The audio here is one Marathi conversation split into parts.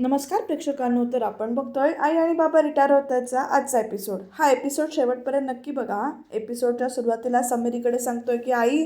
नमस्कार प्रेक्षकांनो तर आपण बघतोय आई आणि बाबा रिटायर होत्याचा आजचा एपिसोड हा एपिसोड शेवटपर्यंत नक्की बघा. एपिसोडच्या सुरुवातीला समीरीकडे सांगतोय की आई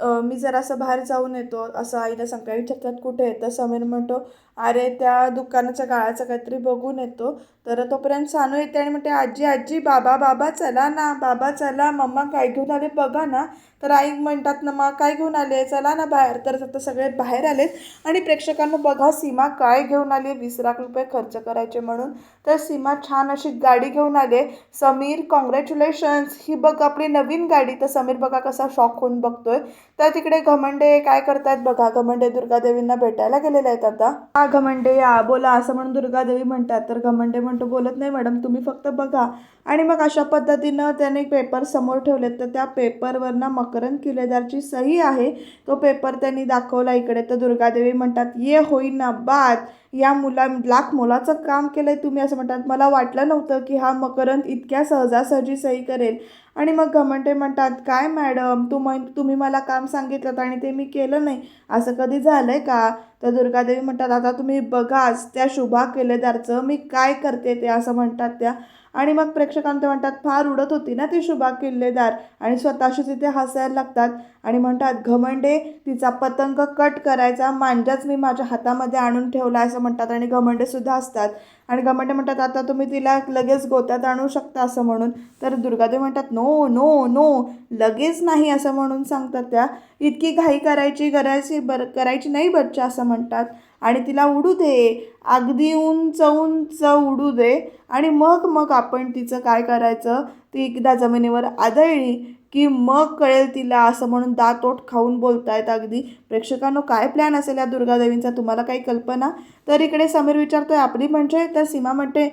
मी जरासं बाहेर जाऊन येतो. असं आईला सांगतो विचारतात कुठे? येतं तर समीर म्हणतो अरे त्या दुकानाच्या गाळाचं काहीतरी बघून येतो. तर तोपर्यंत सानू येते आणि म्हणते आजी आजी बाबा बाबा चला ना बाबा चला मम्मा काय घेऊन आले बघा ना. तर आई म्हणतात ना मग काय घेऊन आले? चला ना बाहेर. तर आता सगळे बाहेर आलेत आणि प्रेक्षकांना बघा सीमा काय घेऊन आली? वीस लाख रुपये खर्च करायचे म्हणून. तर सीमा छान अशी गाडी घेऊन आले. समीर कॉंग्रॅच्युलेशन्स ही बघ आपली नवीन गाडी. तर समीर बघा कसा शॉक होऊन बघतोय. तर तिकडे घमंडे काय करतायत बघा. घमंडे दुर्गादेवींना भेटायला गेलेले आहेत आता. या घमंडे या बोला असं म्हणून दुर्गादेवी म्हणतात. तर घमंडे म्हणतो बोलत नाही मॅडम तुम्ही फक्त बघा. आणि मग अशा पद्धतीनं त्याने पेपर समोर ठेवलेत. तर त्या पेपरवरनं मकरंद किल्लेदारची सही आहे. तो पेपर त्यांनी दाखवला इकडे. तर दुर्गादेवी म्हणतात ये होईना बात. या मुला लाख मोलाचं काम केलंय तुम्ही असं म्हणतात. मला वाटलं नव्हतं की हा मकरंद इतक्या सहजासहजी सही करेल. आणि मग घमंटे म्हणतात काय मॅडम तुम तुम्ही मला काम सांगितलं आणि ते मी केलं नाही. असं कधी झालं आहे का? तर दुर्गादेवी म्हणतात आता तुम्ही बघाच त्या शुभा केलेदारचं मी काय करते ते असं म्हणतात त्या. आणि मग प्रेक्षकांत म्हणतात फार उडत होती ना ती शुभा किल्लेदार. आणि स्वतःशी तिथे हसायला लागतात आणि म्हणतात घमंडे तिचा पतंग कट करायचा मांजाच मी माझ्या हातामध्ये आणून ठेवला असं म्हणतात आणि घमंडेसुद्धा असतात आणि घमंडे म्हणतात आता तुम्ही तिला लगेच गोत्यात आणू शकता असं म्हणून. तर दुर्गादेव म्हणतात नो नो नो लगेच नाही असं म्हणून सांगतात त्या. इतकी घाई करायची करायची बर करायची नाही बच्चा असं म्हणतात. आणि तिला उडू दे. अगदी उंच उंच उडू दे. आणि मग मग आपण तिचं काय करायचं? ती एकदा जमिनीवर आदळली. की मग कळेल तिला असं म्हणून दात खाऊन बोलतायत अगदी. प्रेक्षकांनो काय प्लॅन असेल या दुर्गादेवींचा? तुम्हाला काही कल्पना? तर इकडे समीर विचारतोय आपली म्हणजे? तर सीमा म्हणते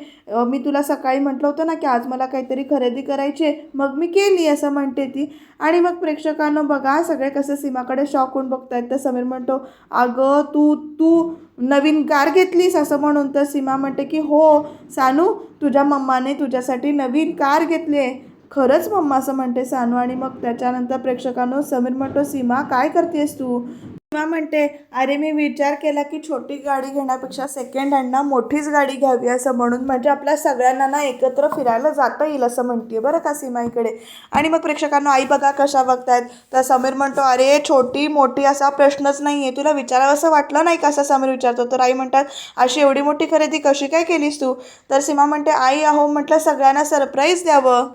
मी तुला सकाळी म्हटलं होतं ना की आज मला काहीतरी खरेदी करायची आहे मग मी केली असं म्हणते ती. आणि मग प्रेक्षकांनो बघा सगळे कसं सीमाकडे शॉक होऊन बघतायत. तर समीर म्हणतो अगं तू तू नवीन कार घेतलीस असं म्हणून तर सीमा म्हणते की हो सानू तुझ्या मम्माने तुझ्यासाठी नवीन कार घेतली आहे. खरंच मम्मा असं म्हणते सानू आणि मग त्याच्यानंतर प्रेक्षकांनो समीर म्हणतो सीमा काय करतेस तू? सीमा म्हणते अरे मी विचार केला की छोटी गाडी घेण्यापेक्षा सेकंड हँडना मोठीच गाडी घ्यावी असं म्हणून म्हणजे आपल्या सगळ्यांना ना एकत्र फिरायला जाता येईल असं म्हणते बरं का सीमा इकडे? आणि मग प्रेक्षकांना आई बघा कशा बघतायत? तर समीर म्हणतो अरे छोटी मोठी असा प्रश्नच नाही आहे तुला विचारावं असं वाटलं नाही का? असं समीर विचारतो. तर आई म्हणतात अशी एवढी मोठी खरेदी कशी काय केलीस तू? तर सीमा म्हणते आई अहो म्हटलं सगळ्यांना सरप्राईज द्यावं.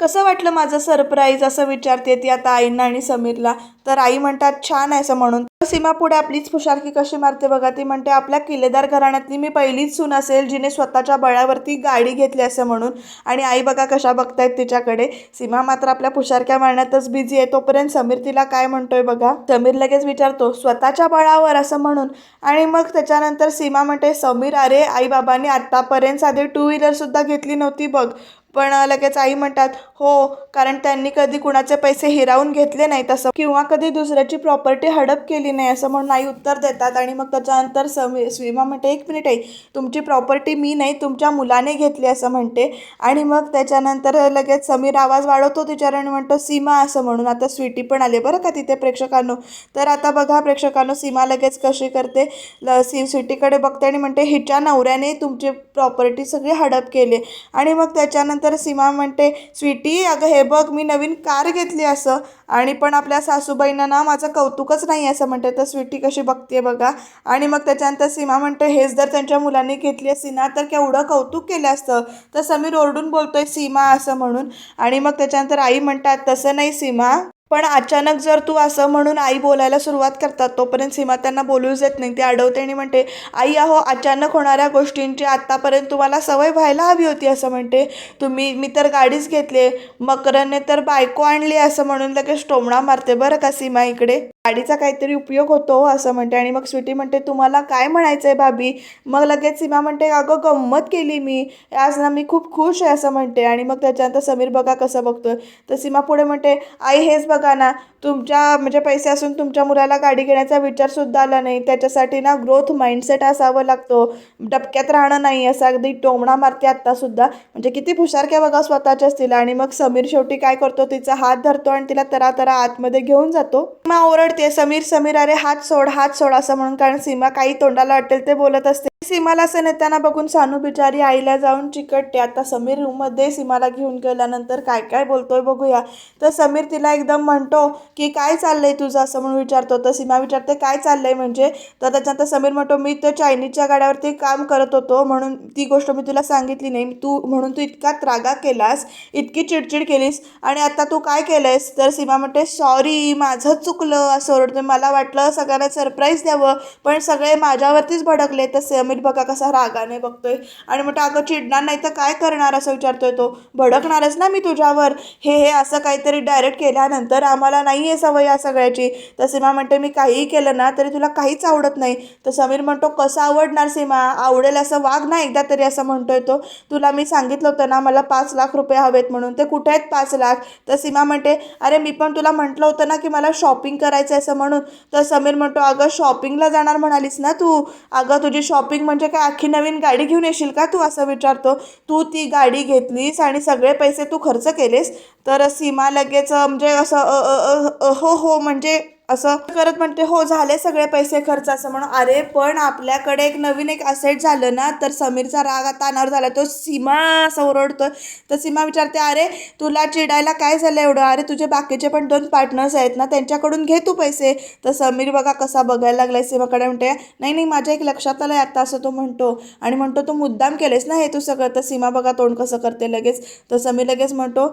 कसं वाटलं माझं सरप्राईज असं विचारते ती आता आईंना आणि समीरला. तर आई म्हणतात छान आहे असं म्हणून. तर सीमा पुढे आपलीच फुशारकी कशी मारते बघा. ती म्हणते आपल्या किल्लेदार घराण्यातली मी पहिलीच सून असेल जिने स्वतःच्या बळावरती गाडी घेतली असं म्हणून. आणि आई बघा कशा बघतायत तिच्याकडे. सीमा मात्र आपल्या फुशारक्या मारण्यातच बिझी आहे. तोपर्यंत समीर तिला काय म्हणतोय बघा. समीर लगेच विचारतो स्वतःच्या बळावर असं म्हणून? आणि मग त्याच्यानंतर सीमा म्हणते समीर अरे आई बाबांनी आत्तापर्यंत साधी टू व्हीलर सुद्धा घेतली नव्हती बघ. पण लगेच आई म्हणतात हो कारण त्यांनी कधी कुणाचे पैसे हिरावून घेतले नाही तसं किंवा कधी दुसऱ्याची प्रॉपर्टी हडप केली नाही असं म्हणून आई उत्तर देतात आणि मग त्याच्यानंतर समी स्विमा म्हणते एक मिनिट आई तुमची प्रॉपर्टी मी नाही तुमच्या मुलाने घेतली असं म्हणते. आणि मग त्याच्यानंतर लगेच समीर आवाज वाढवतो तिच्यावर आणि म्हणतो सीमा असं म्हणून आता स्वीटी पण आले बरं का तिथे प्रेक्षकांनो. तर आता बघा प्रेक्षकांनो सीमा लगेच कशी करते. ल सी स्वीटीकडे बघते आणि म्हणते हिच्या नवऱ्याने तुमची प्रॉपर्टी सगळी हडप केली आणि मग त्याच्यानंतर सीमा म्हणते स्वीटी अगं हे बघ मी नवीन कार घेतली असं. आणि पण आपल्या सासूबाईंना ना माझं कौतुकच नाही असं म्हणते. तर स्वीटी कशी बघते बघा. आणि मग त्याच्यानंतर सीमा म्हणते हेच जर त्यांच्या मुलांनी घेतली असती ना तर केवढं कौतुक केलं असतं. तर समीर ओरडून बोलतोय सीमा असं म्हणून. आणि मग त्याच्यानंतर आई म्हणतात तसं नाही सीमा. पण अचानक जर तू असं म्हणून आई बोलायला सुरुवात करतात तोपर्यंत सीमा त्यांना बोलूच देत नाही. ती अडवते आणि म्हणते आई अहो अचानक होणाऱ्या गोष्टींची आत्तापर्यंत तुम्हाला सवय व्हायला हवी होती असं म्हणते. तुम्ही मी तर गाडीच घेतली आहे. मकरने तर बायको आणली असं म्हणून लगेच टोमणा मारते. बरं का सीमा इकडे? गाडीचा काहीतरी उपयोग होतो असं म्हणते. आणि मग स्वीटी म्हणते तुम्हाला काय म्हणायचं आहे भाभी? मग लगेच सीमा म्हणते अगं गंमत केली मी. आज ना मी खूप खुश आहे असं म्हणते. आणि मग त्याच्यानंतर समीर बघा कसं बघतोय. तर सीमा पुढे म्हणते आई हेच बघा ना तुमच्या म्हणजे पैसे असून तुमच्या मुलाला गाडी घेण्याचा विचारसुद्धा आला नाही. त्याच्यासाठी ना ग्रोथ माइंडसेट असावं लागतो. डबक्यात राहणं नाही असं अगदी टोमणा मारते आत्तासुद्धा म्हणजे किती हुशारक्या बघा स्वतःच्याच तिला. आणि मग समीर शेवटी काय करतो तिचा हात धरतो आणि तिला तरा तरा आतमध्ये घेऊन जातो. ओरड ओरडते समीर समीर अरे हात सोड हात सोड असं म्हणून कारण सीमा काही तोंडाला वाटेल ते बोलत असते. सीमाला असं बघून सानू बिचारी आईला जाऊन चिकटते. आता समीर रूममध्ये सीमाला घेऊन गेल्यानंतर काय काय बोलतोय बघूया. तर समीर तिला एकदम म्हणतो की काय चाललंय तुझं? असं म्हणून विचारतो. तर सीमा विचारते काय चाललंय म्हणजे? तर त्याच्यानंतर समीर म्हणतो मी तर चायनीजच्या गाड्यावरती काम करत होतो. म्हणून ती गोष्ट मी तुला सांगितली नाही. तू म्हणून तू इतका त्रागा केलास इतकी चिडचिड केलीस आणि आता तू काय केलंयस? तर सीमा म्हणते सॉरी माझं चुकलं. असं ओरडते मला वाटलं सगळ्यांना सरप्राईज द्यावं पण सगळे माझ्यावरतीच भडकले. तर समीर बघा कसा रागाने बघतोय. आणि म्हणतो अगं चिडणार नाही तर काय करणार असं विचारतोय तो. भडकणारच ना मी तुझ्यावर. हे हे असं काहीतरी डायरेक्ट केल्यानंतर आम्हाला नाही आहे सवय या सगळ्याची. तर सीमा म्हणते मी काहीही केलं ना तरी तुला काहीच आवडत नाही. तर समीर म्हणतो कसं आवडणार सीमा? आवडेल असं वाघ ना एकदा तरी असं म्हणतोय तो. तुला मी सांगितलं होतं ना मला पाच लाख रुपये हवेत म्हणून. ते कुठे आहेत पाच लाख? तर सीमा म्हणते अरे मी पण तुला म्हटलं होतं ना की मला शॉपिंग करायचं आहे असं म्हणून. तर समीर म्हणतो अगं शॉपिंगला जाणार म्हणालीस ना तू? अगं तुझी शॉपिंग म्हणजे काय? आखी नवीन गाडी घेऊन येशील का तू? असं विचारतो. तू ती गाडी घेतलीस आणि सगळे पैसे तू खर्च केलेस. तर सीमा लगेच म्हणजे असं अ, हो हो म्हणजे असं करत म्हणते हो झाले सगळे पैसे खर्च असं म्हणून अरे पण आपल्याकडे एक नवीन एक असेट झालं ना तर समीरचा राग आता अनावर झाला. तो सीमा असं ओरडतोय. तर सीमा विचारते अरे तुला चिडायला काय झालं एवढं? अरे तुझे बाकीचे पण दोन पार्टनर्स आहेत ना त्यांच्याकडून घे तू पैसे. तर समीर बघा कसा बघायला लागलाय. सीमाकडे म्हणते नाही नाही माझ्या एक लक्षात आलं आता असं तो म्हणतो. आणि म्हणतो तू मुद्दाम केलेस ना हे तू सगळं? तर सीमा बघा तोंड कसं करते लगेच. तर समीर लगेच म्हणतो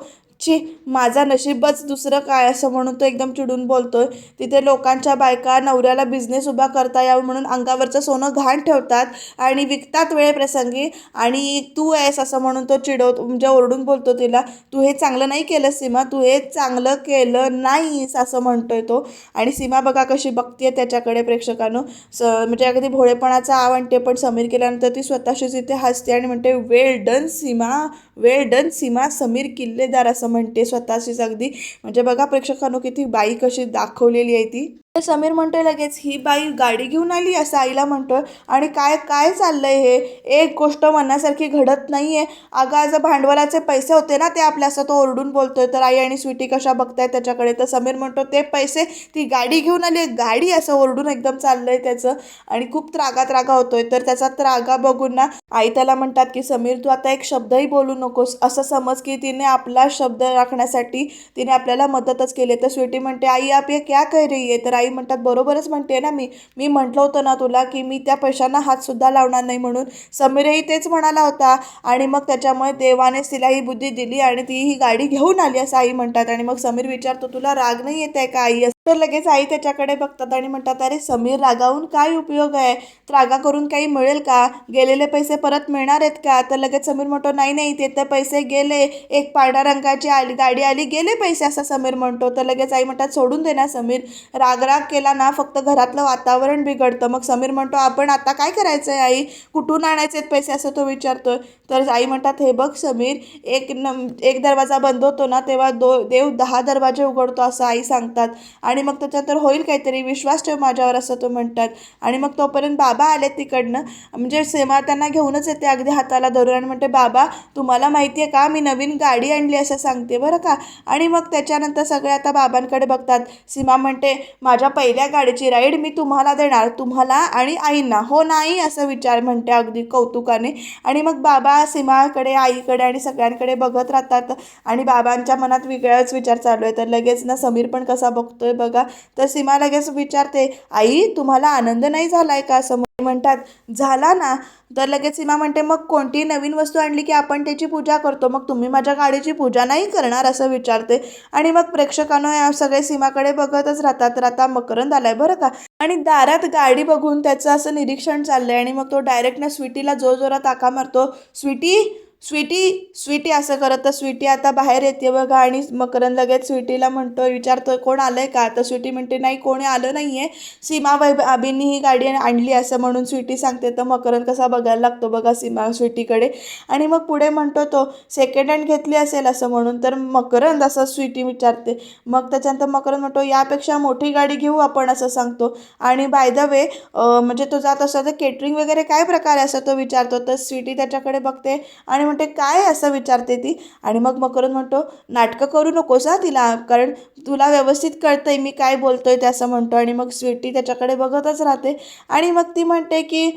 छी माझा नशीबच दुसरं काय असं म्हणून तो एकदम चिडून बोलतोय. तिथे लोकांच्या बायका नवऱ्याला बिझनेस उभा करता यावं म्हणून अंगावरचं सोनं घाण ठेवतात आणि विकतात वेळेप्रसंगी. आणि तू आहेस असं म्हणून तो चिडवतो म्हणजे ओरडून बोलतो तिला तू हे चांगलं नाही केलं सीमा तू हे चांगलं केलं नाहीस असं म्हणतोय तो. आणि सीमा बघा कशी बघतीये त्याच्याकडे प्रेक्षकानं. स म्हणजे अगदी भोळेपणाचा आव आणते पण समीर केल्यानंतर ती स्वतःशीच इथे हसते आणि म्हणते वेल डन सीमा. वेळ डन सीमा समीर किल्लेदार असं म्हणते स्वतःशीच अगदी. म्हणजे बघा प्रेक्षकांनो किती बाई कशी दाखवलेली आहे ती. तर समीर म्हणतोय लगेच ही बाई गाडी घेऊन आली असं आईला म्हणतोय. आणि काय काय चाललंय हे? एक गोष्ट म्हणण्यासारखी घडत नाहीये. अगं आज भांडवलाचे पैसे होते ना ते आपल्या असं तो ओरडून बोलतोय. तर आई आणि स्वीटी कशा बघताय त्याच्याकडे? तर समीर म्हणतो ते पैसे ती गाडी घेऊन आली गाडी असं ओरडून एकदम चाललंय त्याचं. आणि खूप त्रागा त्रागा होतोय. तर त्याचा त्रागा बघून ना आई त्याला म्हणतात की समीर तू आता एक शब्दही बोलू नकोस. असं समज की तिने आपला शब्द राखण्यासाठी तिने आपल्याला मदतच केली तर स्वीटी म्हणते आई आप ये क्या कह रही आहे तर आई म्हणतात बरोबरच म्हणते ना मी. मी म्हटलं होतं ना तुला की मी त्या पैशांना हातसुद्धा लावणार नाही म्हणून. समीरही तेच म्हणाला होता आणि मग त्याच्यामुळे देवानेच तिला ही बुद्धी दिली आणि ती ही गाडी घेऊन आली असं आई म्हणतात. आणि मग समीर विचारतो तुला राग नाही येत आहे का आई तर लगेच आई त्याच्याकडे बघतात आणि म्हणतात अरे समीर रागावून काय उपयोग आहे? रागा करून काही मिळेल का? गेलेले पैसे परत मिळणार आहेत का? तर लगेच समीर म्हणतो नाही नाही ते तर पैसे गेले. एक पांढऱ्या रंगाची आली गाडी आली गेले पैसे असं समीर म्हणतो. तर लगेच आई म्हणतात सोडून दे ना समीर. रागराग केला ना फक्त घरातलं वातावरण बिघडतं. मग समीर म्हणतो आपण आता काय करायचं आहे आई? कुठून आणायचे आहेत पैसे? असं तो विचारतोय. तर आई म्हणतात हे बघ समीर एक न एक दरवाजा बंद होतो ना तेव्हा दो देव दहा दरवाजे उघडतो असं आई सांगतात. आणि मग त्याच्यानंतर होईल काहीतरी विश्वास ठेव माझ्यावर असं तो म्हणतात. आणि मग तोपर्यंत बाबा आले तिकडनं. म्हणजे सेमा त्यांना घेऊनच येते अगदी हाताला धरून आणि म्हणते बाबा तुम्हाला माहिती आहे का? मी नवीन गाडी आणली असं सांगते बरं का? आणि मग त्याच्यानंतर सगळे आता बाबांकडे बघतात. सीमा म्हणते माझ्या पहिल्या गाडीची राईड मी तुम्हाला देणार तुम्हाला आणि आईंना. हो नाही असं विचार म्हणते अगदी कौतुकाने. आणि मग बाबा सीमाकडे आईकडे आणि सगळ्यांकडे बघत राहतात. आणि बाबांच्या मनात वेगळाच विचार चालू आहे. तर लगेच ना समीर पण कसा बघतोय बघा. तर सीमा लगेच विचारते आई तुम्हाला आनंद नाही झाला आहे का? असं म्हणतात झाला ना. तर लगेच सीमा म्हणते मग कोणती नवीन वस्तू आणली की आपण त्याची पूजा करतो? मग तुम्ही माझ्या गाडीची पूजा नाही करणार? असं विचारते. आणि मग प्रेक्षकांना या सगळे सीमाकडे बघतच राहतात. तर आता मकरंद आलाय बरं का? आणि दारात गाडी बघून त्याचं असं निरीक्षण चाललंय. आणि मग तो डायरेक्ट ना स्वीटीला जोर जोरात आका मारतो स्वीटी स्वीटी स्वीटी असं करत तर स्वीटी आता बाहेर येते बघा. आणि मकरंद लगेच स्वीटीला म्हणतो विचारतो कोण आलं आहे का? तर स्वीटी म्हणते नाही कोणी आलं नाही आहे सीमा वैभ अभिनी ही गाडी आणली असं म्हणून स्वीटी सांगते. तर मकरंद कसा बघायला लागतो बघा सीमा स्वीटीकडे. आणि मग पुढे म्हणतो तो सेकंड हँड घेतली असेल असं म्हणून. तर मकरंद असं स्वीटी विचारते. मग त्याच्यानंतर मकरंद म्हणतो यापेक्षा मोठी गाडी घेऊ आपण असं सांगतो. आणि बाय द वे म्हणजे तो जात असतो तर केटरिंग वगैरे काय प्रकार? आहे असं तो विचारतो. तर स्वीटी त्याच्याकडे बघते आणि म्हणते काय असं विचारते ती? आणि मग मकरंद म्हणतो नाटकं करू नकोस हा तिला कारण तुला व्यवस्थित कळतं आहे मी काय बोलतो आहे ते असं म्हणतो. आणि मग स्वीटी त्याच्याकडे बघतच राहते. आणि मग ती म्हणते की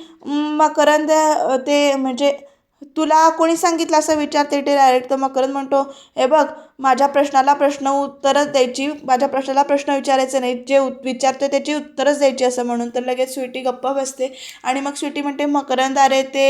मकरंद ते म्हणजे तुला कोणी सांगितलं असं विचारते ते डायरेक्ट तर मकरंद म्हणतो हे बघ माझ्या प्रश्नाला प्रश्न उत्तरच द्यायची माझ्या प्रश्नाला प्रश्न विचारायचे नाही. जे उत विचारते त्याची उत्तरच द्यायची असं म्हणून. तर लगेच स्वीटी गप्प बसते. आणि मग स्वीटी म्हणते मकरंद अरे ते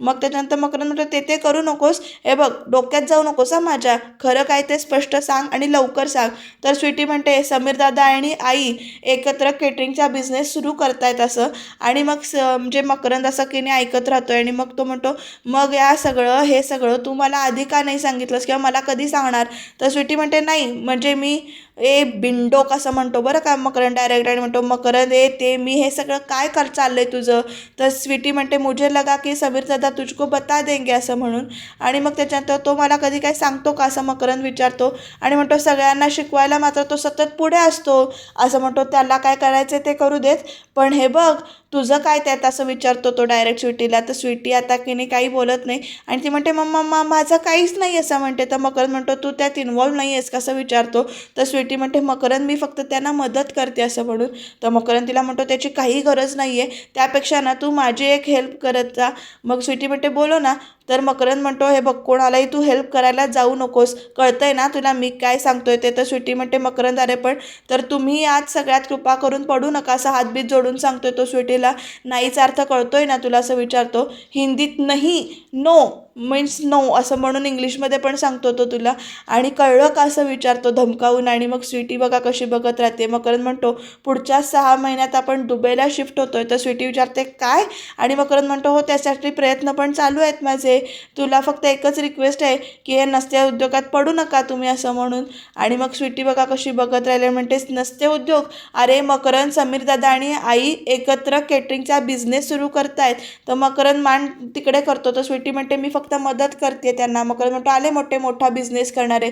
मग त्याच्यानंतर मकरंद म्हणतो ते ते करू नकोस. हे बघ डोक्यात जाऊ नकोस हा माझ्या. खरं काय ते स्पष्ट सांग आणि लवकर सांग. तर स्वीटी म्हणते समीर दादा आणि आई एकत्र केटरिंगचा बिझनेस सुरू करतायत असं. आणि मग स म्हणजे मकरंद असं की नाही ऐकत राहतोय. आणि मग तो म्हणतो मग या सगळं हे सगळं तू मला आधी का नाही सांगितलंस किंवा मला कधी सांगणार? तर स्वीटी म्हणते नाही म्हणजे मी ए बिंडो असं म्हणतो बरं का मकरंद डायरेक्ट आणि म्हणतो मकरंद ए ते मी हे सगळं काय कर चाललंय तुझं? तर स्वीटी म्हणते मुझे लगा की समीर दादा तुझको बता देंगे असं म्हणून. आणि मग त्याच्यानंतर तो मला कधी काय सांगतो का असं मकरंद विचारतो. आणि म्हणतो सगळ्यांना शिकवायला मात्र तो सतत पुढे असतो. असं म्हणतो त्याला काय करायचं ते करू देत पण हे बघ तुझं काय त्यात? असं विचारतो तो डायरेक्ट स्वीटीला. तर स्वीटी आता की नाही काही बोलत नाही. आणि ती म्हणते मम्मा माझं काहीच नाही असं म्हणते. तर मकरंद म्हणतो तू त्यात इन्वॉल्व नाही आहेस कसं विचारतो. तर स्वीटी म्हणते मकरंद मी फक्त त्यांना मदत करते असं म्हणून. तर मकरंद तिला म्हणतो त्याची काही गरज नाही आहे त्यापेक्षा ना तू माझी एक हेल्प करत जा. मग स्वीटी म्हणते बोलो ना. तर मकरंद म्हणतो हे बघ कोणालाही तू हेल्प करायला जाऊ नकोस. कळतंय ना तुला मी काय सांगतोय ते? तर स्वीटी म्हणते मकरंद अरे पण तर तुम्ही आज सगळ्यात कृपा करून पडू नका. असं हातबीत जोडून सांगतोय तो स्वीटीला. नाहीचा अर्थ कळतोय ना तुला असं विचारतो. हिंदीत नाही नो मीन्स नो असं म्हणून इंग्लिशमध्ये पण सांगतो तो तुला. आणि कळलं का असं विचारतो धमकावून? आणि मग स्वीटी बघा कशी बघत राहते. मकरंद म्हणतो पुढच्या सहा महिन्यात आपण दुबईला शिफ्ट होतोय. तर स्वीटी विचारते काय? आणि मकरंद म्हणतो हो त्यासाठी प्रयत्न पण चालू आहेत माझे. तुला फक्त एकच रिक्वेस्ट आहे की हे नसत्या उद्योगात पडू नका तुम्ही असं म्हणून. आणि मग स्वीटी बघा कशी बघत राहिले म्हणते नसते उद्योग. अरे मकरंद समीर दादा आणि आई एकत्र केटरिंगचा बिझनेस सुरू करतायत. तर मकरंद मान तिकडे करतो. तर स्वीटी म्हणते मी फक्त मदत करते त्यांना. मकरंद म्हणतो आले मोठे मोठा बिझनेस करणारे.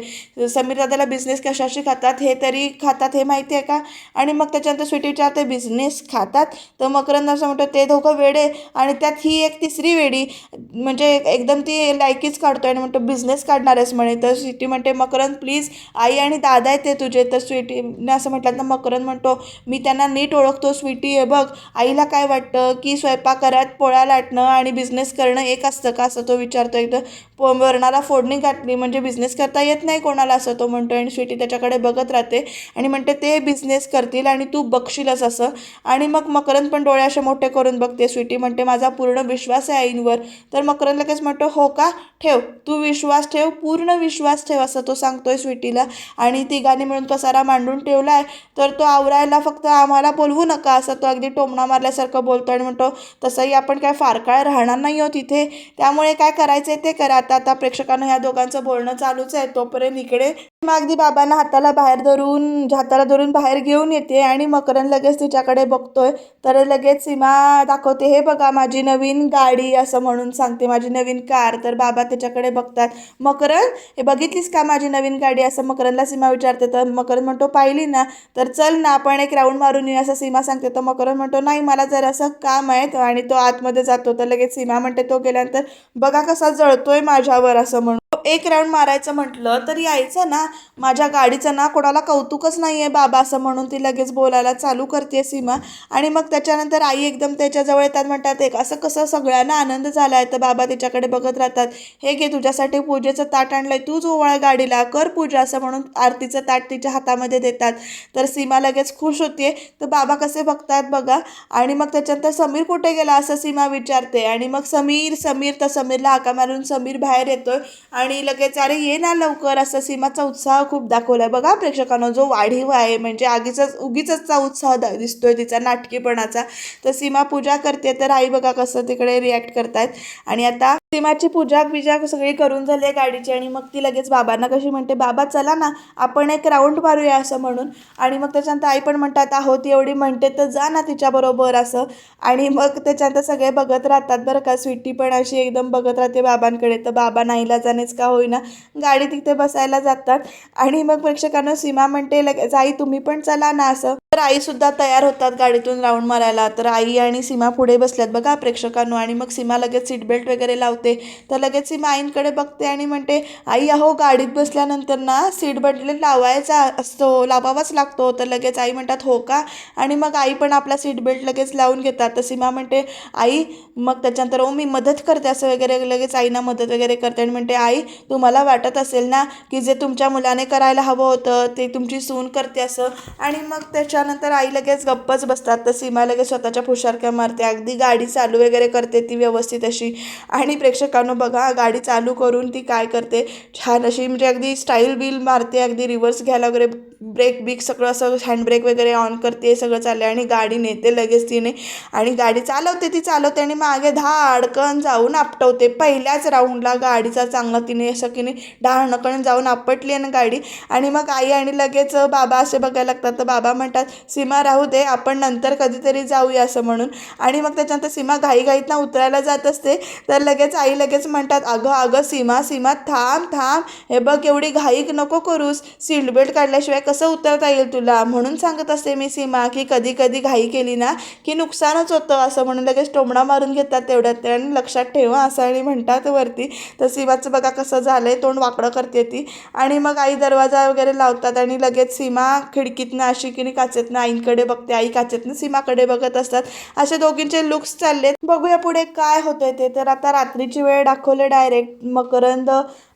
समीर दादाला बिझनेस कशाशी खातात? हे तरी खातात हे माहिती आहे का? आणि मग त्याच्यानंतर स्वीटी विचारते बिझनेस खातात? तर मकरंद असं म्हणतो ते दोघं वेडे. आणि त्यात ही एक तिसरी वेडी म्हणजे एकदम ती लायकीच काढतो आणि म्हणतो बिझनेस काढणार आहेस म्हणे. तर स्वीटी म्हणते मकरंद प्लीज आई आणि दादा आहेत ते तुझे. तर स्वीटीने असं म्हटलं तर मकरंद म्हणतो मी त्यांना नीट ओळखतो स्वीटी हे बघ आईला काय वाटतं की स्वयंपाकघरात पोळ्या लाटणं आणि बिझनेस करणं एक असतं का? असं तो विचारतो एकदम पो वरणाला फोडणी घातली म्हणजे बिझनेस करता येत नाही कोणाला असं तो म्हणतो आणि स्वीटी त्याच्याकडे बघत राहते आणि म्हणते ते बिझनेस करतील आणि तू बघशीलच असं. आणि मग मकरंद पण डोळे असे मोठे करून बघते. स्वीटी म्हणते माझा पूर्ण विश्वास आहे आईंवर. तर मकरंद लगेच म्हणतो हो का? ठेव. तू विश्वास ठेव पूर्ण विश्वास ठेव असं तो सांगतोय स्वीटीला. आणि तिघांनी मिळून पसारा मांडून ठेवला आहे तर तो आवरायला फक्त आम्हाला बोलवू नका असं तो अगदी टोमणा मारल्यासारखं बोलतो आणि म्हणतो तसंही आपण काय फार काळ राहणार नाही आहोत इथे. त्यामुळे काय करायचं ते करा. आता आता प्रेक्षकांना ह्या दोघांचं बोलणं चालूच आहे. तोपर्यंत इकडे मग अगदी बाबांना हाताला बाहेर धरून हाताला धरून बाहेर घेऊन येते आणि मकरंद लगेच तिच्याकडे बघतोय. तर लगेच सीमा दाखवते हे बघा माझी नवीन गाडी असं म्हणून सांगते माझी नवीन कार. तर बाबा त्याच्याकडे बघतात. मकरंद हे बघितलीस का माझी नवीन गाडी? असं मकरंदला सीमा विचारते. तर मकरंद म्हणतो पाहिली ना. तर चल ना आपण एक राऊंड मारून येऊ असं सीमा सांगते. तर मकरंद म्हणतो नाही मला जरासं काम आहे आणि तो आतमध्ये जातो. तर लगेच सीमा म्हणते तो गेल्यानंतर बघा कसा जळतोय माझ्यावर असं म्हणून. एक राऊंड मारायचं म्हटलं तर यायचं ना. माझ्या गाडीचं ना कोणाला कौतुकच नाही आहे बाबा असं म्हणून ती लगेच बोलायला चालू करते सीमा. आणि मग त्याच्यानंतर आई एकदम त्याच्याजवळ येतात म्हणतात एक असं कसं सगळ्यांना आनंद झाला आहे. तर बाबा तिच्याकडे बघत राहतात. हे घे तुझ्यासाठी पूजेचं ताट आणलंय. तूच ओवाळ गाडीला. कर पूजा असं म्हणून आरतीचं ताट तिच्या हातामध्ये देतात. तर सीमा लगेच खुश होते. तर बाबा कसे बघतात बघा. आणि मग त्याच्यानंतर समीर कुठे गेला असं सीमा विचारते. आणि मग समीर समीर तर समीरला हाका मारून समीर बाहेर येतोय. आणि आणि लगेच अरे ये ना लवकर. असं सीमाचा उत्साह खूप दाखवलाय. बघा प्रेक्षकांना जो वाढीव आहे म्हणजे आगीचाच उगीचचा उत्साह दिसतोय तिचा नाटकीपणाचा. तर सीमा पूजा करते तर आई बघा कसं तिकडे रिॲक्ट करतायत. आणि आता सीमाची पूजा बिजा सगळी करून झाली आहे गाडीची आणि मग ती लगेच बाबांना कशी म्हणते बाबा चला ना आपण एक राऊंड मारूया असं म्हणून. आणि मग त्याच्यानंतर आई पण म्हणतात आहो ती एवढी म्हणते तर जा ना तिच्याबरोबर असं. आणि मग त्याच्यानंतर सगळे बघत राहतात बरं का स्वीटी पण अशी एकदम बघत राहते बाबांकडे तर बाबा नाहीला जाणेच का होईना. गाडी तिथे बसायला जातात. आणि मग प्रेक्षकांना सीमा म्हणते लगेच आई तुम्ही पण चला ना असं. तर आईसुद्धा तयार होतात गाडीतून राऊंड मारायला. तर आई आणि सीमा पुढे बसल्यात. बघा प्रेक्षकांनो आणि मग सीमा लगेच सीट बेल्ट वगैरे लावते. तर लगेच सीमा आईंकडे बघते आणि म्हणते आई अहो गाडीत बसल्यानंतर ना सीट बेल्ट लावायचा असतो लावावाच लागतो. तर लगेच आई म्हणतात हो का? आणि मग आई पण आपला सीट बेल्ट लगेच लावून घेतात. तर सीमा म्हणते आई मग त्याच्यानंतर ओ मी मदत करते असं वगैरे लगेच आईना मदत वगैरे करते आणि म्हणते आई तुम्हाला वाटत असेल ना की जे तुमच्या मुलाने करायला हवं होतं ते तुमची सून करते असं. आणि मग त्याच्या त्याच्यानंतर आई लगेच गप्पच बसतात. तर सीमा लगेच स्वतःच्या फुशारक्या मारते. अगदी गाडी चालू वगैरे करते ती व्यवस्थित अशी. आणि प्रेक्षकांनो बघा गाडी चालू करून ती काय करते? छान अशी म्हणजे अगदी स्टाईल बिल मारते अगदी रिव्हर्स घ्यायला वगैरे ब्रेक बिक सगळं असं हँडब्रेक वगैरे ऑन करते सगळं चाललं आणि गाडी नेते लगेच तिने आणि गाडी चालवते ती चालवते आणि मागे धाडकन जाऊन आपटवते. पहिल्याच राऊंडला गाडीचा चांगला तिने असं की नाही डहाणकण जाऊन आपटली आहे ना गाडी आणि मग आई आणि लगेच बाबा असे बघायला लागतात. तर बाबा म्हणतात सीमा राहू दे आपण नंतर कधीतरी जाऊया असं म्हणून. आणि मग त्याच्यानंतर सीमा घाईघाईतनं उतरायला जात असते. तर लगेच आई लगेच म्हणतात अगं अगं सीमा सीमा थांब थांब. हे बघ एवढी घाई नको करूस. सीट बेल्ट काढल्याशिवाय कसं उतरता येईल तुला? म्हणून सांगत असते मी सीमा की कधी कधी घाई केली ना की नुकसानच होतं असं म्हणून लगेच टोमडा मारून घेतात तेवढ्यात ते आणि लक्षात ठेवा असं आणि म्हणतात वरती. तर सीमाचं बघा कसं झालं आहे तोंड वाकडं करते ती. आणि मग आई दरवाजा वगैरे लावतात आणि लगेच सीमा खिडकीतनं अशी की नाही काचेतनं आईंकडे बघते आई काचेतनं सीमाकडे बघत असतात. असे दोघींचे लुक्स चाललेत. बघूया पुढे काय होतंय ते. तर आता रात्रीची वेळ दाखवले डायरेक्ट मकरंद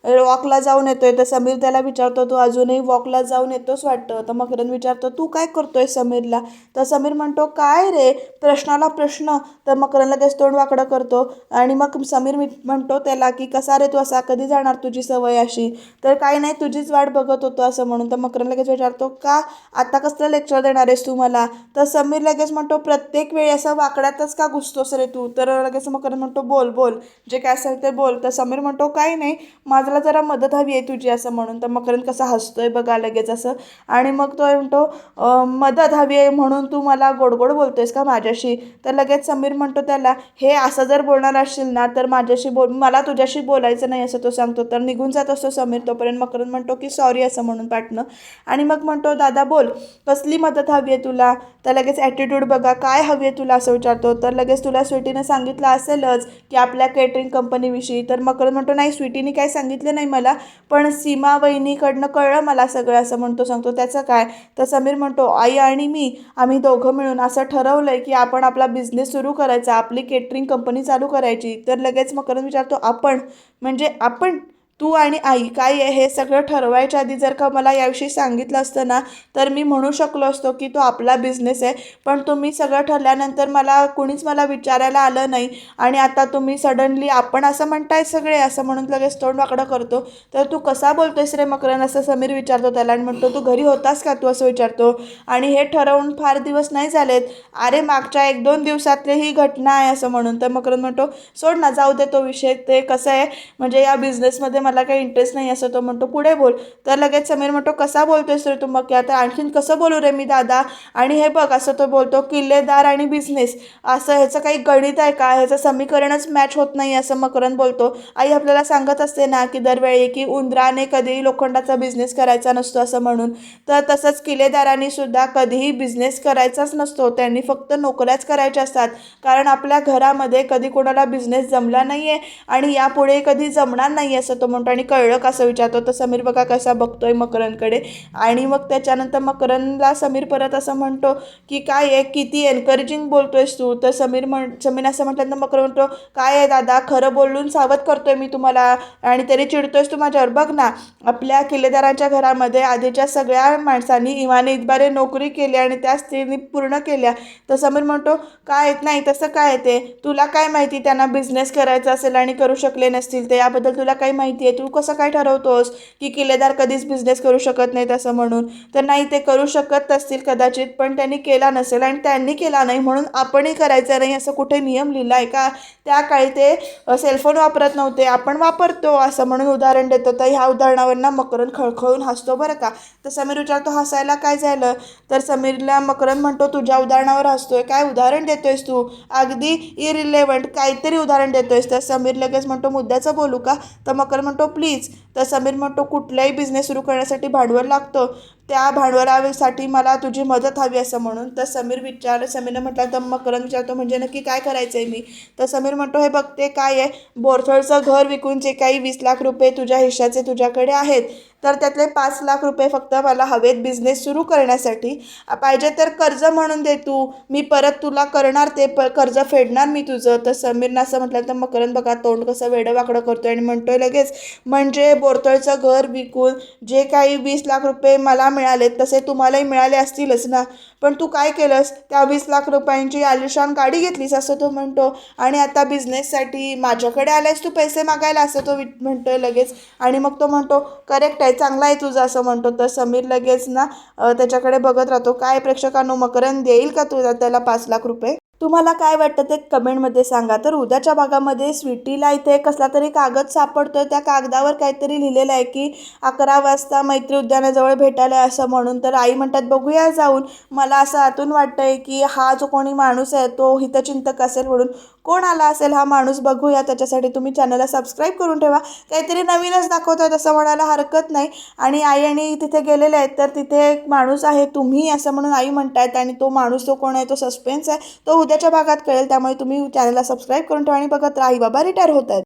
वॉकला जाऊन येतोय. तर समीर त्याला विचारतो तू अजूनही वॉकला जाऊन येतोस वाटतं. तर मकरंद विचारतो तू काय करतोय समीरला? तर समीर म्हणतो काय रे प्रश्नाला प्रश्न. तर मकरंद लगेच तोंड वाकडं करतो आणि मग समीर मी म्हणतो त्याला की कसा रे तू असा? कधी जाणार तुझी सवय अशी? तर काही नाही तुझीच वाट बघत होतो असं म्हणून. तर मकरंद लगेच विचारतो का? आता कसलं लेक्चर देणार आहेस तू मला? तर समीर लगेच म्हणतो प्रत्येक वेळी असं वाकड्यातच का घुसतोस रे तू? तर लगेच मकरंद म्हणतो बोल बोल. जे काय असेल ते बोल. तर समीर म्हणतो काही नाही माझ्याला जरा मदत हवी आहे तुझी असं म्हणून. तर मकरंद कसा हसतोय बघा लगेच असं. आणि मग तो म्हणतो मदत हवी आहे म्हणून तू मला गोडगोड बोलतोयस का माझ्याशी? तर लगेच समीर म्हणतो त्याला हे असं जर बोलणार असशील ना तर माझ्याशी बोल मला तुझ्याशी बोलायचं नाही असं तो सांगतो. तर निघून जात असतो समीर तोपर्यंत. मकरंद म्हणतो की सॉरी असं म्हणून पाठणं. आणि मग म्हणतो दादा बोल कसली मदत हवी आहे तुला? तर लगेच ॲटिट्यूड बघा काय हवी आहे तुला? असं विचारतो. तर लगेच तुला स्वीटीनं सांगितलं असेलच की आपल्या केटरिंग कंपनीविषयी तर मकरंद म्हणतो नाही स्वीटीने काही सांगितलं नाही मला पण सीमा वहिनीकडनं कळलं मला सगळं असं म्हणतो सांगतो त्याचं काय? तर समीर म्हणतो आई आणि मी आम्ही दोघं मिळून असं ठरवलं आहे की आपण आपला बिझनेस सुरू करायचा आपली केटरिंग कंपनी चालू करायची. तर लगेच मकरंद विचारतो आपण? म्हणजे आपण तू आणि आई काय आहे हे सगळं ठरवायच्या आधी जर का मला याविषयी सांगितलं असतं ना तर मी म्हणू शकलो असतो की तो आपला बिझनेस आहे. पण तुम्ही सगळं ठरल्यानंतर मला कुणीच मला विचारायला आलं नाही आणि आता तुम्ही सडनली आपण असं म्हणताय सगळे असं म्हणून लगेच तोंड वाकडं करतो. तर तू कसा बोलतोयस रे मकरन असं समीर विचारतो त्याला आणि म्हणतो तू घरी होतास का? तू असं विचारतो. आणि हे ठरवून फार दिवस नाही झालेत. अरे मागच्या एक दोन दिवसातली ही घटना आहे असं म्हणून. तर मकरन म्हणतो सोड ना जाऊ दे तो विषय. ते कसं आहे? म्हणजे या बिझनेसमध्ये मला काही इंटरेस्ट नाही असं तो म्हणतो पुढे बोल. तर लगेच समीर म्हणतो कसा बोलतोयस रे तू मग? की आता आणखीन कसं बोलू रे मी दादा? आणि हे बघ असं तो बोलतो किल्लेदार आणि बिझनेस असं ह्याचं काही गणित आहे का? ह्याचं समीकरणच मॅच होत नाही असं मकरन बोलतो. आई आपल्याला सांगत असते ना की दरवेळी की उंदराने कधीही लोखंडाचा बिझनेस करायचा नसतो असं म्हणून. तर तसंच किल्लेदारांनी सुद्धा कधीही बिझनेस करायचाच नसतो. त्यांनी फक्त नोकऱ्याच करायच्या असतात. कारण आपल्या घरामध्ये कधी कोणाला बिझनेस जमला नाही आहे आणि यापुढे कधी जमणार नाही असं तो म्हणतो आणि कळलं का असं विचारतो तर समीर बघा कसा बघतोय मकरनकडे आणि मग त्याच्यानंतर मकरनला समीर परत असं म्हणतो की काय आहे? किती एनकरेजिंग बोलतोयस तू? तर समीर म्हण समीर असं म्हटल्यानंतर मकर म्हणतो काय आहे दादा? खरं बोलून सावध करतोय मी तुम्हाला आणि तरी चिडतोयस तू माझ्यावर. बघ ना आपल्या किल्लेदारांच्या घरामध्ये आधीच्या सगळ्या माणसांनी इमाने इतबारे नोकरी केली आणि त्या स्त्रीनी पूर्ण केल्या. तर समीर म्हणतो काय येत नाही? तसं काय येते तुला काय माहिती त्यांना बिझनेस करायचा असेल आणि करू शकले नसतील ते? याबद्दल तुला काही माहिती आहे तू कसं काय ठरवतोस की किल्लेदार कधीच बिझनेस करू शकत नाहीत असं म्हणून. तर नाही ते करू शकत असतील कदाचित पण त्यांनी केला नसेल आणि त्यांनी केला नाही म्हणून आपणही करायचं नाही असं कुठे नियम लिहिला आहे का? त्या काळी ते सेलफोन वापरत नव्हते. आपण वापरतो असं म्हणून उदाहरण देतो. तर ह्या उदाहरणावरनं मकरन खळखळून हसतो बरं का? तर समीर विचारतो हसायला काय झालं? तर समीरला मकरन म्हणतो तुझ्या उदाहरणावर हसतोय. काय उदाहरण देतोयस तू? अगदी इरिलेवंट काहीतरी उदाहरण देतोयस. तर समीर लगेच म्हणतो मुद्द्याचं बोलू का? तर मकर म्हणतो प्लीज तर समीर म्हणतो कुठलाही बिझनेस सुरू करण्यासाठी भांडवल लागतं. त्या भांडवलासाठी मला तुझी मदत हवी असं म्हणून तर समीर विचार समीरनं म्हटलं तर मकरंद विचारतो म्हणजे नक्की काय करायचं आहे मी? तर समीर म्हणतो हे बघते काय आहे? बोरथळचं घर विकून जे काही वीस लाख रुपये तुझ्या हिश्श्याचे तुझ्याकडे आहेत तर त्यातले पाच लाख रुपये फक्त मला हवेत बिझनेस सुरू करण्यासाठी. पाहिजे तर कर्ज म्हणून दे तू. मी परत तुला करणार ते प कर्ज फेडणार मी तुझं. तर समीरनं असं म्हटलं तर मकरंद बघा तोंड कसं वेडं वाकडं करतो आणि म्हणतोय लगेच म्हणजे बोरतळचं घर विकून जे काही वीस लाख रुपये मला मिळाले तसे तुम्हालाही मिळाले असतीलच ना. पण तू काय केलंस? त्या वीस लाख रुपयांची आलिशान गाडी घेतलीस असं तो म्हणतो. आणि आता बिझनेससाठी माझ्याकडे आलायस तू पैसे मागायला असं तो म्हणतो म्हणतोय लगेच. आणि मग तो म्हणतो करेक्ट आहे चांगला आहे तुझं असं म्हणतो. तर समीर लगेच ना त्याच्याकडे बघत राहतो. काय प्रेक्षकांनो मकरंद देईल का तुला त्याला पाच लाख रुपये? तुम्हाला काय वाटतं ते कमेंटमध्ये सांगा. तर उद्याच्या भागामध्ये स्वीटीला इथे कसला तरी कागद सापडतोय. त्या कागदावर काहीतरी लिहिलेलं आहे की अकरा वाजता मैत्री उद्यानाजवळ भेटायला आहे असं म्हणून. तर आई म्हणतात बघूया जाऊन. मला असं आतून वाटतं आहे की हा जो कोणी माणूस आहे तो हितचिंतक असेल म्हणून. कोण आला असेल हा माणूस बघूया. त्याच्यासाठी तुम्ही चॅनलला सबस्क्राईब करून ठेवा. काहीतरी नवीनच दाखवतोय असं म्हणायला हरकत नाही. आणि आई आणि तिथे गेलेले आहेत तर तिथे एक माणूस आहे तुम्ही असं म्हणून आई म्हणतायत आणि तो माणूस जो कोण आहे तो सस्पेन्स आहे. तो उद्याच्या भागात कळेल त्यामुळे तुम्ही चॅनलला सबस्क्राईब करून ठेवा आणि बघत राही. बाबा रिटायर होत आहेत.